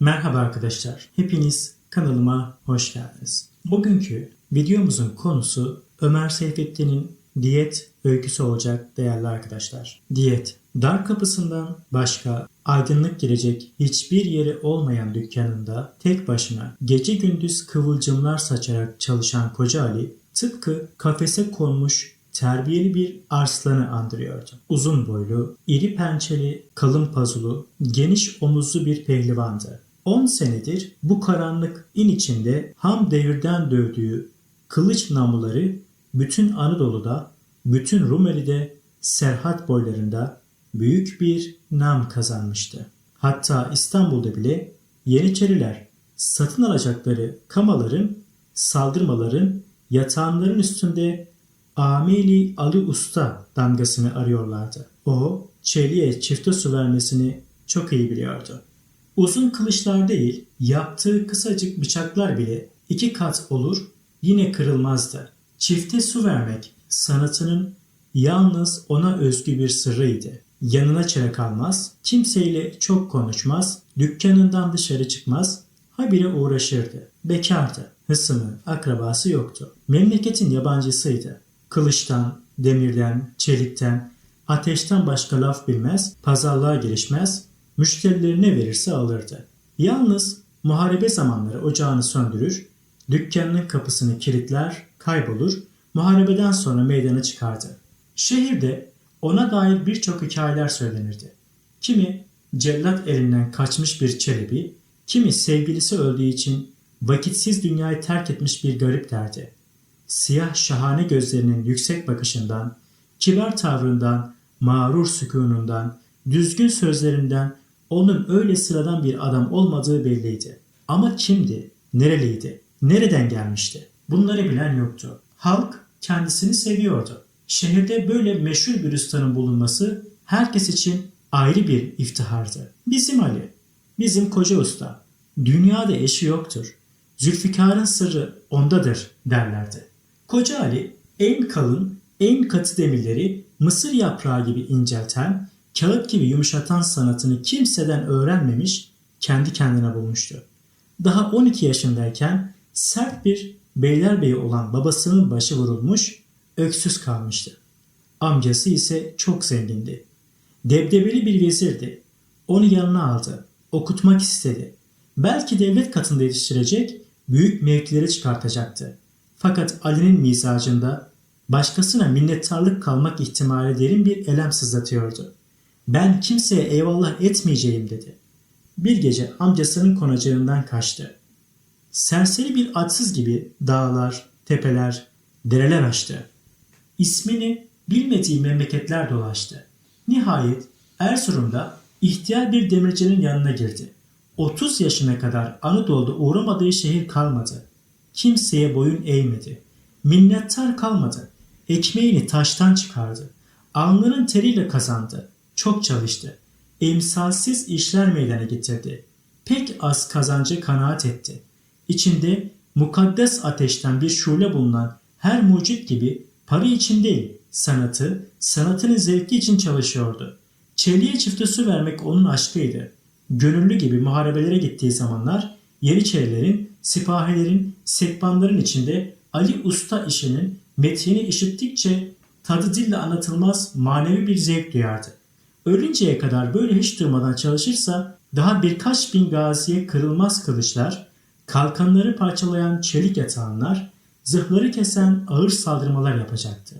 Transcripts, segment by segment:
Merhaba arkadaşlar. Hepiniz kanalıma hoş geldiniz. Bugünkü videomuzun konusu Ömer Seyfettin'in diyet öyküsü olacak değerli arkadaşlar. Diyet. Dar kapısından başka aydınlık girecek hiçbir yeri olmayan dükkanında tek başına gece gündüz kıvılcımlar saçarak çalışan Koca Ali tıpkı kafese konmuş terbiyeli bir arslanı andırıyordu. Uzun boylu, iri pençeli, kalın pazulu, geniş omuzlu bir pehlivandı. 10 senedir bu karanlık in içinde ham devirden dövdüğü kılıç namluları bütün Anadolu'da, bütün Rumeli'de, Serhat boylarında büyük bir nam kazanmıştı. Hatta İstanbul'da bile Yeniçeriler satın alacakları kamaların, saldırmaların, yatağanların üstünde Ameli Ali Usta damgasını arıyorlardı. O, çeliğe çifte su vermesini çok iyi biliyordu. Uzun kılıçlar değil, yaptığı kısacık bıçaklar bile iki kat olur, yine kırılmazdı. Çifte su vermek sanatının yalnız ona özgü bir sırrıydı. Yanına çırak almaz, kimseyle çok konuşmaz, dükkanından dışarı çıkmaz, habire uğraşırdı. Bekardı, hısımı, akrabası yoktu. Memleketin yabancısıydı. Kılıçtan, demirden, çelikten, ateşten başka laf bilmez, pazarlığa girişmez, müşterileri ne verirse alırdı. Yalnız muharebe zamanları ocağını söndürür, dükkanının kapısını kilitler, kaybolur, muharebeden sonra meydana çıkardı. Şehirde ona dair birçok hikayeler söylenirdi. Kimi cellat elinden kaçmış bir çelebi, kimi sevgilisi öldüğü için vakitsiz dünyayı terk etmiş bir garip derdi. Siyah şahane gözlerinin yüksek bakışından, kibar tavrından, mağrur sükunundan, düzgün sözlerinden onun öyle sıradan bir adam olmadığı belliydi. Ama kimdi? Nereliydi? Nereden gelmişti? Bunları bilen yoktu. Halk kendisini seviyordu. Şehirde böyle meşhur bir ustanın bulunması herkes için ayrı bir iftihardı. Bizim Ali, bizim koca usta. Dünyada eşi yoktur. Zülfikar'ın sırrı ondadır derlerdi. Koca Ali en kalın, en katı demirleri mısır yaprağı gibi incelten, kağıt gibi yumuşatan sanatını kimseden öğrenmemiş, kendi kendine bulmuştu. Daha 12 yaşındayken sert bir beylerbeyi olan babasının başı vurulmuş, öksüz kalmıştı. Amcası ise çok zengindi. Debdebeli bir vezirdi. Onu yanına aldı. Okutmak istedi. Belki devlet katında yetiştirecek, büyük mevkilere çıkartacaktı. Fakat Ali'nin mizacında başkasına minnettarlık kalmak ihtimali derin bir elem sızlatıyordu. Ben kimseye eyvallah etmeyeceğim dedi. Bir gece amcasının konacağından kaçtı. Serseri bir atsız gibi dağlar, tepeler, dereler açtı. İsmini bilmediği memleketler dolaştı. Nihayet Erzurum'da ihtiyar bir demircinin yanına girdi. 30 yaşına kadar Anadolu'da uğramadığı şehir kalmadı. Kimseye boyun eğmedi. Minnettar kalmadı. Ekmeğini taştan çıkardı. Alnının teriyle kazandı. Çok çalıştı. Emsalsiz işler meydana getirdi. Pek az kazancı kanaat etti. İçinde mukaddes ateşten bir şule bulunan her mucit gibi para için değil, sanatı, sanatının zevki için çalışıyordu. Çeliğe çifte su vermek onun aşkıydı. Gönüllü gibi muharebelere gittiği zamanlar Yeniçerilerin, sipahilerin, sekbanların içinde Ali Usta işinin metini işittikçe tadı dille anlatılmaz manevi bir zevk duyardı. Ölünceye kadar böyle hiç durmadan çalışırsa daha birkaç bin gaziye kırılmaz kılıçlar, kalkanları parçalayan çelik yatağanlar, zırhları kesen ağır saldırmalar yapacaktı.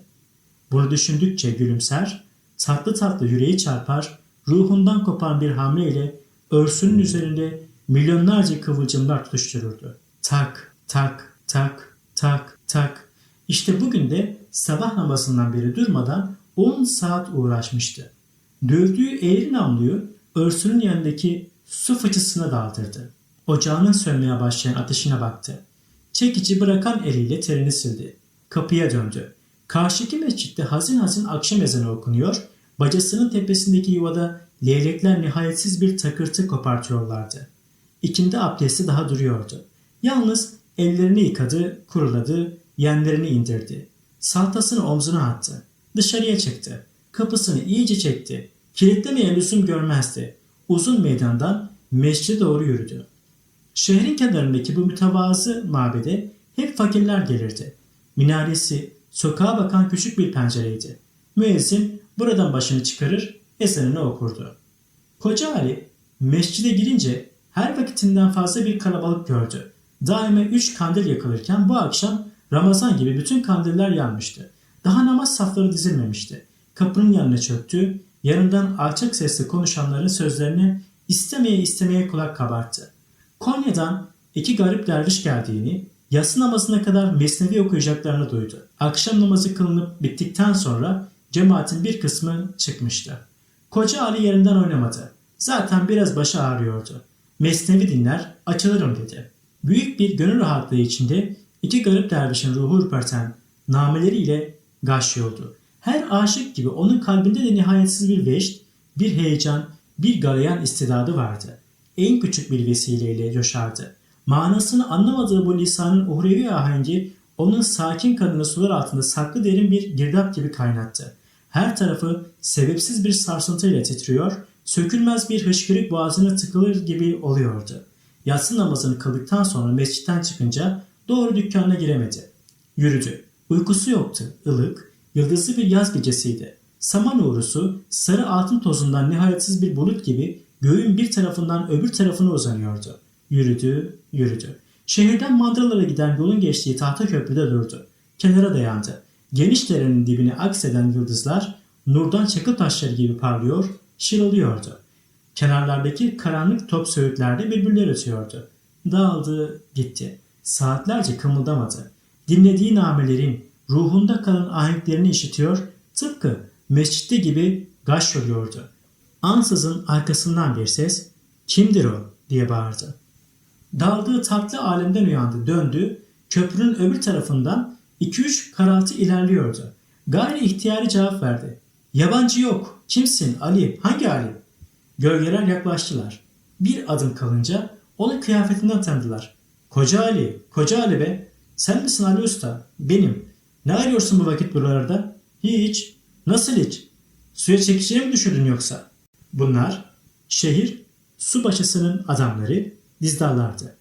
Bunu düşündükçe gülümser, tatlı tatlı yüreği çarpar, ruhundan kopan bir hamleyle örsünün üzerinde milyonlarca kıvılcımlar tutuştururdu. Tak, tak, tak, tak, tak. İşte bugün de sabah namazından beri durmadan 10 saat uğraşmıştı. Dövdüğü eğri namluyu örsünün yanındaki su fıçısına daldırdı. Ocağının sönmeye başlayan ateşine baktı. Çekici bırakan eliyle terini sildi. Kapıya döndü. Karşıki mescitte hazin hazin akşam ezanı okunuyor, bacasının tepesindeki yuvada leylekler nihayetsiz bir takırtı kopartıyorlardı. İkindi abdesti daha duruyordu. Yalnız ellerini yıkadı, kuruladı, yenlerini indirdi. Saltasını omzuna attı. Dışarıya çıktı. Kapısını iyice çekti. Kilitlemeyen lüzum görmezdi. Uzun meydandan mescide doğru yürüdü. Şehrin kenarındaki bu mütevazı mabede hep fakirler gelirdi. Minaresi sokağa bakan küçük bir pencereydi. Müezzin buradan başını çıkarır, ezanını okurdu. Koca Ali mescide girince her vakitinden fazla bir kalabalık gördü. Daima üç kandil yakılırken bu akşam Ramazan gibi bütün kandiller yanmıştı. Daha namaz safları dizilmemişti. Kapının yanına çöktü, yanından alçak sesle konuşanların sözlerine istemeye istemeye kulak kabarttı. Konya'dan iki garip derviş geldiğini, yatsı namazına kadar mesnevi okuyacaklarını duydu. Akşam namazı kılınıp bittikten sonra cemaatin bir kısmı çıkmıştı. Koca Ali yerinden oynamadı. Zaten biraz başı ağrıyordu. Mesnevi dinler, açılırım dedi. Büyük bir gönül rahatlığı içinde iki garip dervişin ruhu ürperten nameleriyle gaşıyordu. Her aşık gibi onun kalbinde de nihayetsiz bir veşt, bir heyecan, bir galayan istidadı vardı. En küçük bir vesileyle coşardı. Manasını anlamadığı bu lisanın uhrevi ahengi onun sakin kanını sular altında saklı derin bir girdap gibi kaynattı. Her tarafı sebepsiz bir sarsıntıyla titriyor, sökülmez bir hışkırık boğazına tıkılır gibi oluyordu. Yatsı namazını kıldıktan sonra mescitten çıkınca doğru dükkanına giremedi. Yürüdü. Uykusu yoktu. ılık, yıldızlı bir yaz gecesiydi. Saman uğrusu sarı altın tozundan nihayetsiz bir bulut gibi göğün bir tarafından öbür tarafına uzanıyordu. Yürüdü, yürüdü. Şehirden mandıralara giden yolun geçtiği tahta köprüde durdu. Kenara dayandı. Geniş derenin dibine akseden yıldızlar nurdan çakıl taşları gibi parlıyor, şırılıyordu. Kenarlardaki karanlık top söğütlerde bülbüller ötüyordu. Dağıldı, gitti. Saatlerce kımıldamadı. Dinlediği namelerin ruhunda kalan ahenklerini işitiyor, tıpkı mescitte gibi gaş yoruyordu. Ansızın arkasından bir ses, kimdir o diye bağırdı. Daldığı tatlı alemden uyandı, döndü, köprünün öbür tarafından 2-3 karaltı ilerliyordu. Gayri ihtiyari cevap verdi. Yabancı yok. Kimsin? Ali. Hangi Ali? Gölgeler yaklaştılar. Bir adım kalınca onu kıyafetinden tanıdılar. Koca Ali, Koca Ali be. Sen misin Ali Usta? Benim. Ne arıyorsun bu vakit buralarda? Hiç. Nasıl hiç? Suya çekişine mi düşürdün yoksa? Bunlar şehir subaşısının adamları dizdarlardı.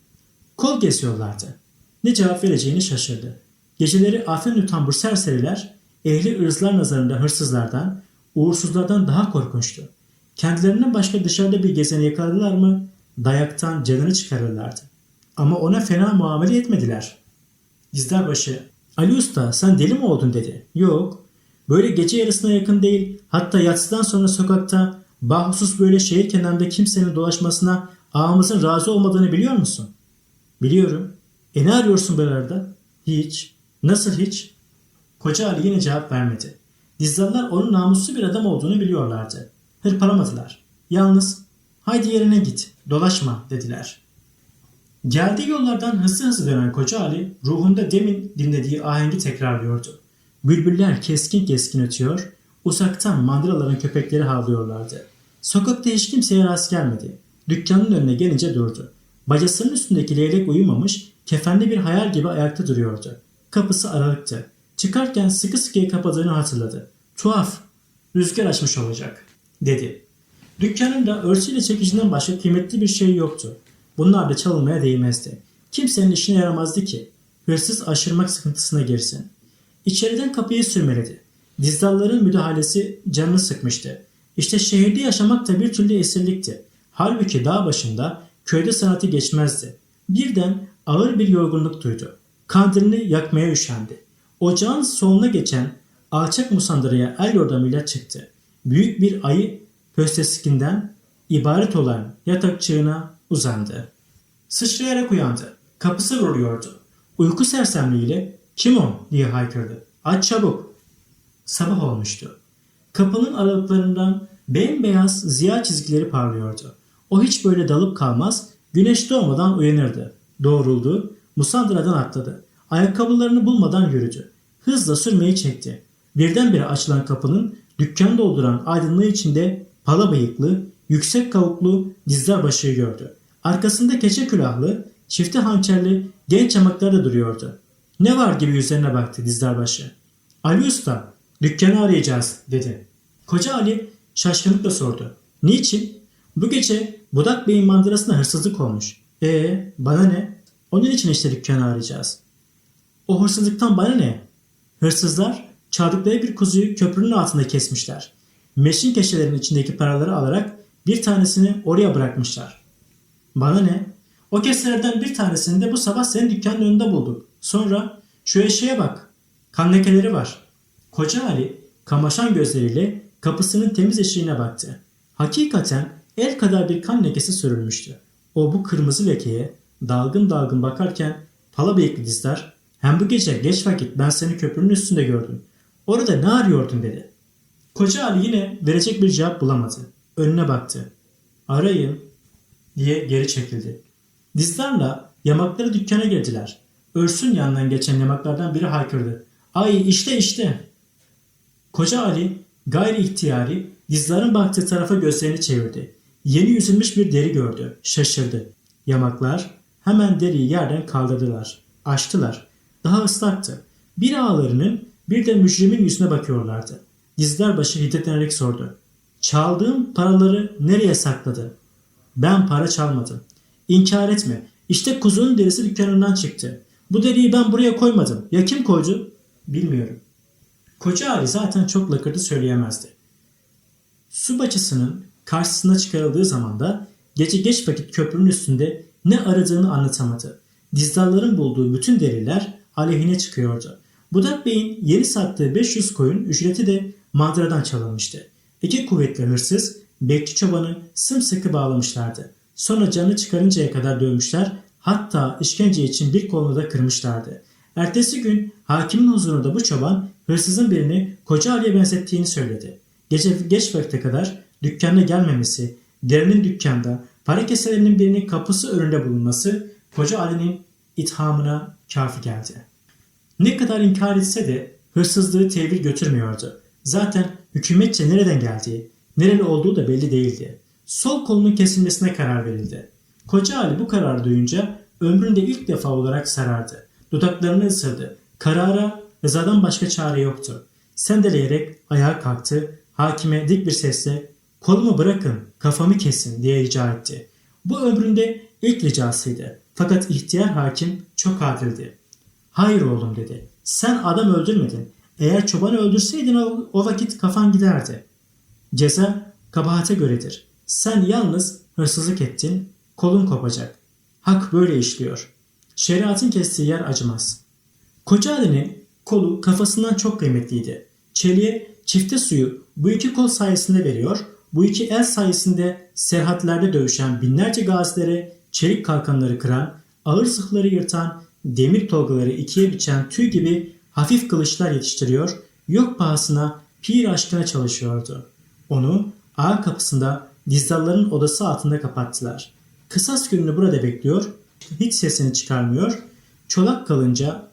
Kol kesiyorlardı. Ne cevap vereceğini şaşırdı. Geceleri afen tambur serseriler ehli ırzlar nazarında hırsızlardan, uğursuzlardan daha korkunçtu. Kendilerinden başka dışarıda bir gezeni yakaladılar mı dayaktan canını çıkarırlardı. Ama ona fena muamele etmediler. Dizdarbaşı, Ali Usta sen deli mi oldun dedi. Yok. Böyle gece yarısına yakın değil hatta yatsıdan sonra sokakta bahusus böyle şehir kenarında kimsenin dolaşmasına ağamızın razı olmadığını biliyor musun? Biliyorum. E ne arıyorsun buralarda? Hiç. Nasıl hiç? Koca Ali yine cevap vermedi. Dizdallar onun namuslu bir adam olduğunu biliyorlardı. Hırpalamadılar. Yalnız haydi yerine git, dolaşma dediler. Geldiği yollardan hızlı hızlı dönen Koca Ali ruhunda demin dinlediği ahengi tekrarlıyordu. Bülbüller keskin keskin ötüyor, uzaktan mandıraların köpekleri havlıyorlardı. Sokakta hiç kimseye rast gelmedi. Dükkanın önüne gelince durdu. Bacasının üstündeki leylek uyumamış, kefenli bir hayal gibi ayakta duruyordu. Kapısı aralıktı. Çıkarken sıkı sıkıya kapadığını hatırladı. Tuhaf, rüzgar açmış olacak, dedi. Dükkanında örtüyle çekicinden başka kıymetli bir şey yoktu. Bunlar da çalınmaya değmezdi. Kimsenin işine yaramazdı ki. Hırsız aşırmak sıkıntısına girsin. İçeriden kapıyı sürmeledi. Dizdalların müdahalesi canını sıkmıştı. İşte şehirde yaşamak da bir türlü esirlikti. Halbuki dağ başında köyde sanatı geçmezdi. Birden ağır bir yorgunluk duydu. Kandilini yakmaya üşendi. Ocağın soluna geçen alçak musandıraya el yordamıyla çıktı. Büyük bir ayı pösteskinden ibaret olan yatakçığına uzandı. Sıçrayarak uyandı. Kapısı vuruyordu. Uyku sersemliğiyle kim o diye haykırdı. Aç çabuk. Sabah olmuştu. Kapının aralıklarından bembeyaz ziya çizgileri parlıyordu. O hiç böyle dalıp kalmaz, güneş doğmadan uyanırdı. Doğruldu, musandıradan atladı. Ayakkabılarını bulmadan yürüdü. Hızla sürmeyi çekti. Birdenbire açılan kapının dükkanı dolduran aydınlığı içinde pala bıyıklı, yüksek kavuklu dizler başığı gördü. Arkasında keçe külahlı, çifte hançerli genç yamaklar da duruyordu. Ne var gibi üzerine baktı dizlerbaşı. Ali Usta, dükkanı arayacağız dedi. Koca Ali şaşkınlıkla sordu. Niçin? Bu gece Budak Bey'in mandırasına hırsızlık olmuş. E bana ne? Onun için işte dükkanı arayacağız. O hırsızlıktan bana ne? Hırsızlar çaldıkları bir kuzuyu köprünün altında kesmişler. Meşin keşelerin içindeki paraları alarak bir tanesini oraya bırakmışlar. Bana ne? O keselerden bir tanesini de bu sabah senin dükkanın önünde bulduk. Sonra şu eşeğe bak. Kan lekeleri var. Koca Ali kamaşan gözleriyle kapısının temiz eşiğine baktı. Hakikaten el kadar bir kan lekesi sürülmüştü. O bu kırmızı lekeye dalgın dalgın bakarken pala bıyıklı dizler hem bu gece geç vakit ben seni köprünün üstünde gördüm. Orada ne arıyordun dedi. Koca Ali yine verecek bir cevap bulamadı. Önüne baktı. Arayın diye geri çekildi. Dizdarla yamakları dükkana girdiler. Örsün yanından geçen yamaklardan biri haykırdı. Ay işte işte. Koca Ali gayri ihtiyari dizlerin baktığı tarafa gözlerini çevirdi. Yeni yüzülmüş bir deri gördü. Şaşırdı. Yamaklar hemen deriyi yerden kaldırdılar. Açtılar. Daha ıslaktı. Bir ağlarının bir de mücrimin yüzüne bakıyorlardı. Dizler başı hiddetlenerek sordu. Çaldığım paraları nereye sakladı? Ben para çalmadım. İnkar etme. İşte kuzunun derisi dükkanından çıktı. Bu deriyi ben buraya koymadım. Ya kim koydu? Bilmiyorum. Koca Ali zaten çok lakırdı söyleyemezdi. Su bacısının karşısına çıkarıldığı zaman da gece geç vakit köprünün üstünde ne aradığını anlatamadı. Dizdarların bulduğu bütün deriler aleyhine çıkıyordu. Budak Bey'in yeni sattığı 500 koyun ücreti de mandıradan çalınmıştı. İki kuvvetli hırsız bekçi çobanı sımsıkı bağlamışlardı. Sonra canı çıkarıncaya kadar dövmüşler hatta işkence için bir kolunu da kırmışlardı. Ertesi gün hakimin huzurunda bu çoban hırsızın birini Koca Ali'ye benzettiğini söyledi. Gece geç vakte kadar dükkanına gelmemesi, derinin dükkanda para keselerinin birinin kapısı önünde bulunması Koca Ali'nin ithamına kafi geldi. Ne kadar inkar etse de hırsızlığı tevil götürmüyordu. Zaten hükümetçe nereden geldiği, nereli olduğu da belli değildi. Sol kolunun kesilmesine karar verildi. Koca Ali bu kararı duyunca ömründe ilk defa olarak sarardı. Dudaklarını ısırdı. Karara rızadan başka çare yoktu. Sendeleyerek ayağa kalktı. Hakime dik bir sesle kolumu bırakın kafamı kesin diye rica etti. Bu ömründe ilk ricasıydı. Fakat ihtiyar hakim çok adildi. Hayır oğlum dedi. Sen adam öldürmedin. Eğer çobanı öldürseydin o, o vakit kafan giderdi. Ceza kabahate göredir. Sen yalnız hırsızlık ettin, kolun kopacak. Hak böyle işliyor. Şeriatın kestiği yer acımaz. Koca Ali'nin kolu kafasından çok kıymetliydi. Çeliğe çifte suyu bu iki kol sayesinde veriyor, bu iki el sayesinde serhatlerde dövüşen binlerce gazilere çelik kalkanları kıran, ağır zırhları yırtan, demir tolgaları ikiye biçen tüy gibi hafif kılıçlar yetiştiriyor, yok pahasına pir aşkına çalışıyordu. Onu ağ kapısında dizdalların odası altında kapattılar. Kısas gününü burada bekliyor, hiç sesini çıkarmıyor, çolak kalınca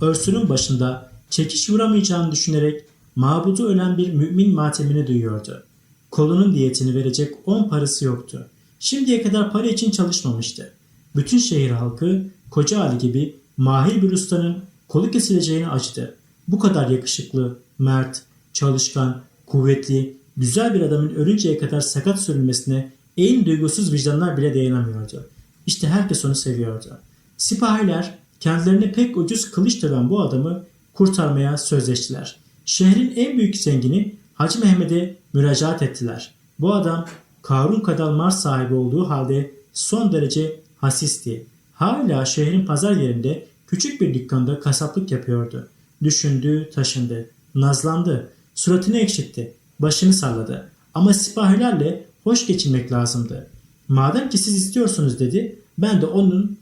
örsünün başında çekiş vuramayacağını düşünerek mabudu ölen bir mümin matemini duyuyordu. Kolunun diyetini verecek on parası yoktu. Şimdiye kadar para için çalışmamıştı. Bütün şehir halkı Koca Ali gibi mahir bir ustanın kolu kesileceğini açtı. Bu kadar yakışıklı, mert, çalışkan, kuvvetli, güzel bir adamın ölünceye kadar sakat sürülmesine en duygusuz vicdanlar bile dayanamıyordu. İşte herkes onu seviyordu. Sipahiler kendilerine pek ucuz kılıç döven bu adamı kurtarmaya sözleştiler. Şehrin en büyük zengini Hacı Mehmet'e müracaat ettiler. Bu adam Karun kadar mar sahibi olduğu halde son derece hasisti. Hala şehrin pazar yerinde küçük bir dükkanda kasaplık yapıyordu. Düşündü, taşındı, nazlandı, suratını ekşitti, başını salladı. Ama sipahilerle hoş geçinmek lazımdı. Madem ki siz istiyorsunuz dedi, ben de onun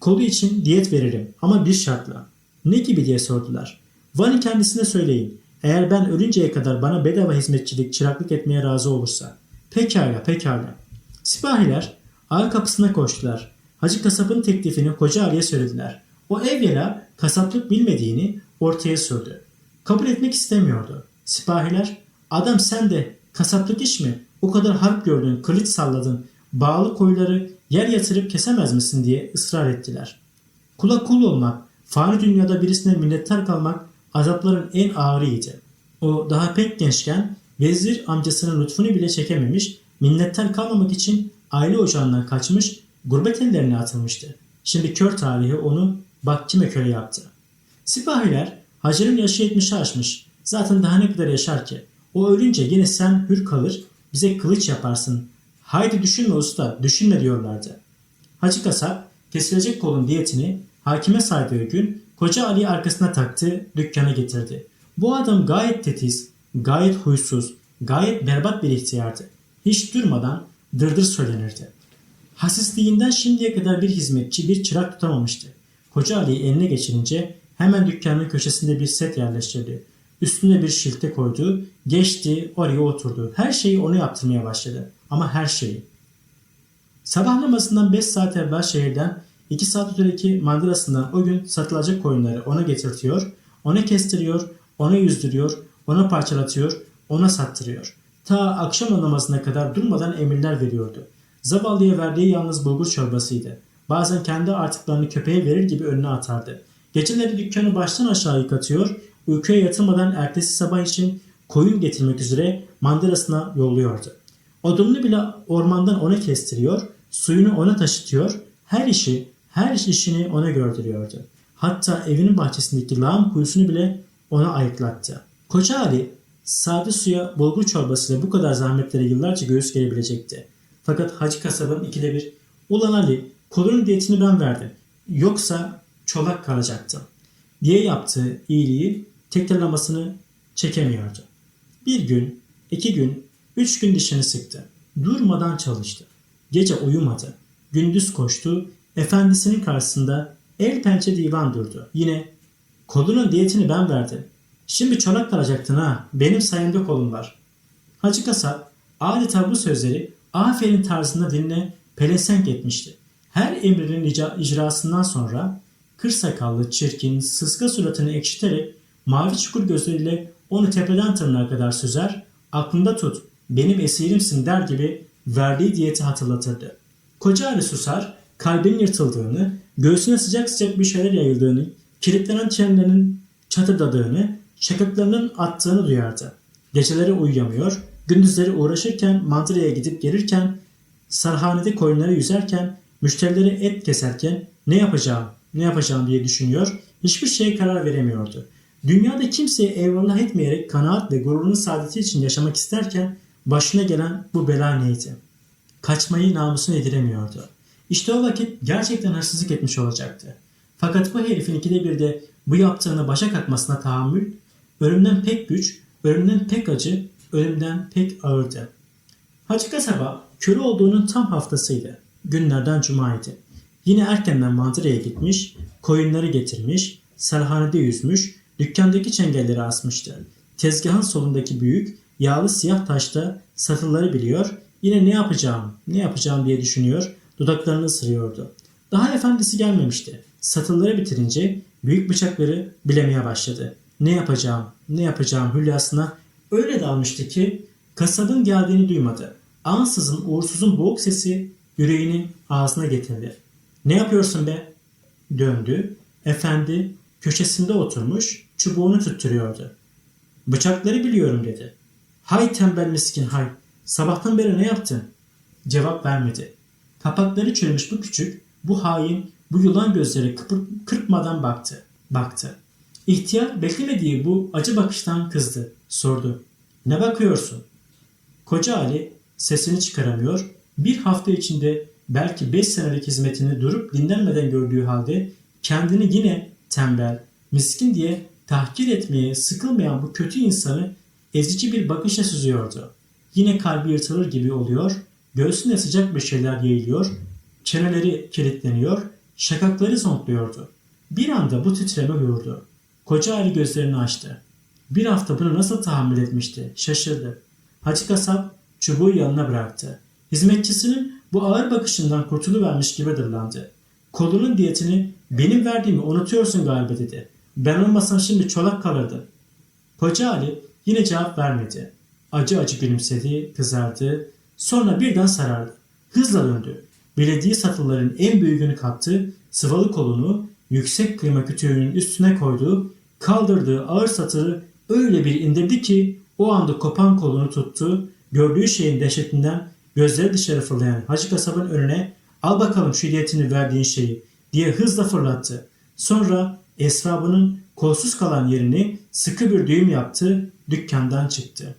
kolu için diyet veririm ama bir şartla. Ne gibi diye sordular. Van'ın kendisine söyleyin. Eğer ben ölünceye kadar bana bedava hizmetçilik, çıraklık etmeye razı olursa. Pekala, pekala. Sipahiler ağa kapısına koştular. Hacı kasapın teklifini koca Ali'ye söylediler. O evvela kasaplık bilmediğini ortaya sürdü. Kabul etmek istemiyordu. Sipahiler, adam sen de kasaplık iş mi? O kadar harp gördün, kılıç salladın, bağlı koyları yer yatırıp kesemez misin diye ısrar ettiler. Kula kul olmak, fani dünyada birisine minnettar kalmak azapların en ağırıydı. O daha pek gençken vezir amcasının lütfunu bile çekememiş, minnetten kalmamak için aile ocağından kaçmış, gurbet ellerine atılmıştı. Şimdi kör tarihi onu bak kime köle yaptı. Sipahiler Hacer'ın yaşı 70'i aşmış. Zaten daha ne kadar yaşar ki? O ölünce yine sen hür kalır, bize kılıç yaparsın. Haydi düşünme usta, düşünme diyorlardı. Hacı kasap kesilecek kolun diyetini hakime saydığı gün koca Ali'yi arkasına taktı, dükkana getirdi. Bu adam gayet tetiz, gayet huysuz, gayet berbat bir ihtiyardı. Hiç durmadan dırdır söylenirdi. Hasisliğinden şimdiye kadar bir hizmetçi, bir çırak tutamamıştı. Koca Ali'yi eline geçirince hemen dükkanın köşesinde bir set yerleştirdi. Üstüne bir şilte koydu, geçti, oraya oturdu. Her şeyi onu yaptırmaya başladı. Ama her şeyi. Sabah namazından 5 saat evvel şehirden 2 saat ötedeki mandırasından o gün satılacak koyunları ona getirtiyor, ona kestiriyor, ona yüzdürüyor, ona parçalatıyor, ona sattırıyor. Ta akşam namazına kadar durmadan emirler veriyordu. Zavallıya verdiği yalnız bulgur çorbasıydı. Bazen kendi artıklarını köpeğe verir gibi önüne atardı. Geceleri dükkanı baştan aşağı yıkatıyor, uykuya yatırmadan ertesi sabah için koyun getirmek üzere mandırasına yolluyordu. Odununu bile ormandan ona kestiriyor, suyunu ona taşıtıyor, her işi, her işini ona gördürüyordu. Hatta evinin bahçesindeki lağım kuyusunu bile ona ayıklattı. Koca Ali, sade suya bulgur çorbasıyla bu kadar zahmetlere yıllarca göğüs gelebilecekti. Fakat Hacı Kasab'ın ikide bir, ulan Ali, kolunun diyetini ben verdim, yoksa çolak kalacaktım diye yaptığı iyiliği tekrarlamasını çekemiyordu. Bir gün, iki gün, üç gün dişini sıktı. Durmadan çalıştı. Gece uyumadı. Gündüz koştu. Efendisinin karşısında el pençe divan durdu. Yine kolunun diyetini ben verdim. Şimdi çolak kalacaktın ha. Benim sayemde kolun var. Hacı Kasap adeta bu sözleri aferin tarzında diline pelesenk etmişti. Her emrinin icra- icrasından sonra kır sakallı, çirkin, sıska suratını ekşiterek mavi çukur gözleriyle onu tepeden tırnağa kadar süzer, aklında tut, benim esirimsin der gibi verdiği diyeti hatırlatırdı. Koca Ali susar, kalbinin yırtıldığını, göğsüne sıcak sıcak bir şeyler yayıldığını, kilitlenen çenelerinin çatırdadığını, şakaklarının attığını duyardı. Geceleri uyuyamıyor, gündüzleri uğraşırken, mantıraya gidip gelirken, sarhanede koyunları yüzerken, müşterileri et keserken ne yapacağım, ne yapacağım diye düşünüyor, hiçbir şeye karar veremiyordu. Dünyada kimseye eyvallah etmeyerek kanaat ve gururun saadeti için yaşamak isterken başına gelen bu bela neydi? Kaçmayı namusuna yediremiyordu. İşte o vakit gerçekten hırsızlık etmiş olacaktı. Fakat bu herifin ikide bir de bu yaptığını başa kalkmasına tahammül, ölümden pek güç, ölümden pek acı, ölümden pek ağırdı. Hacı Kasaba köle olduğunun tam haftasıydı. Günlerden cumaydı. Yine erkenden mantıraya gitmiş, koyunları getirmiş, serhanede yüzmüş, dükkandaki çengelleri asmıştı. Tezgahın solundaki büyük, yağlı siyah taşta satırları biliyor, yine ne yapacağım, ne yapacağım diye düşünüyor, dudaklarını ısırıyordu. Daha efendisi gelmemişti. Satırları bitirince büyük bıçakları bilemeye başladı. Ne yapacağım, ne yapacağım hülyasına öyle dalmıştı ki kasabın geldiğini duymadı. Ansızın uğursuzun boğuk sesi yüreğinin ağzına getirdi. Ne yapıyorsun be? Döndü. Efendi köşesinde oturmuş çubuğunu tutturuyordu. Bıçakları biliyorum dedi. Hay tembel miskin hay. Sabahtan beri ne yaptın? Cevap vermedi. Kapakları çürümüş bu küçük, bu hain, bu yılan gözleri kıpır, kırpmadan baktı. Baktı. İhtiyar beklemediği bu acı bakıştan kızdı. Sordu. Ne bakıyorsun? Koca Ali sesini çıkaramıyor. Bir hafta içinde belki beş senelik hizmetini durup dinlenmeden gördüğü halde kendini yine tembel, miskin diye tahkir etmeye sıkılmayan bu kötü insanı ezici bir bakışla süzüyordu. Yine kalbi yırtılır gibi oluyor, göğsüne sıcak bir şeyler yayılıyor, çeneleri kilitleniyor, şakakları zonkluyordu. Bir anda bu titreme vurdu. Koca Ali gözlerini açtı. Bir hafta bunu nasıl tahammül etmişti? Şaşırdı. Hacı kasap çubuğu yanına bıraktı. Hizmetçisinin bu ağır bakışından kurtuluvermiş gibi dırlandı. Kolunun diyetini benim verdiğimi unutuyorsun galiba dedi. Ben olmasam şimdi çolak kalırdı. Koca Ali yine cevap vermedi. Acı acı gülümsedi, kızardı. Sonra birden sarardı. Hızla döndü. Belediye satırların en büyüğünü kattı. Sıvalı kolunu yüksek kıyma kütüğünün üstüne koydu. Kaldırdığı ağır satırı öyle bir indirdi ki o anda kopan kolunu tuttu. Gördüğü şeyin dehşetinden gözleri dışarı fırlayan Hacı Kasab'ın önüne al bakalım şu diyetini verdiğin şeyi diye hızla fırlattı. Sonra esrabının kolsuz kalan yerini sıkı bir düğüm yaptı, dükkandan çıktı.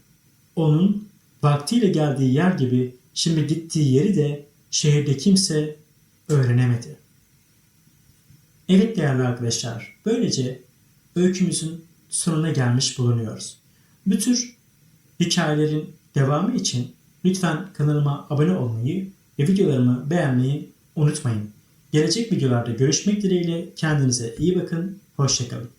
Onun vaktiyle geldiği yer gibi şimdi gittiği yeri de şehirde kimse öğrenemedi. Evet değerli arkadaşlar, böylece öykümüzün sonuna gelmiş bulunuyoruz. Bu tür hikayelerin devamı için lütfen kanalıma abone olmayı ve videolarımı beğenmeyi unutmayın. Gelecek videolarda görüşmek dileğiyle kendinize iyi bakın, hoşçakalın.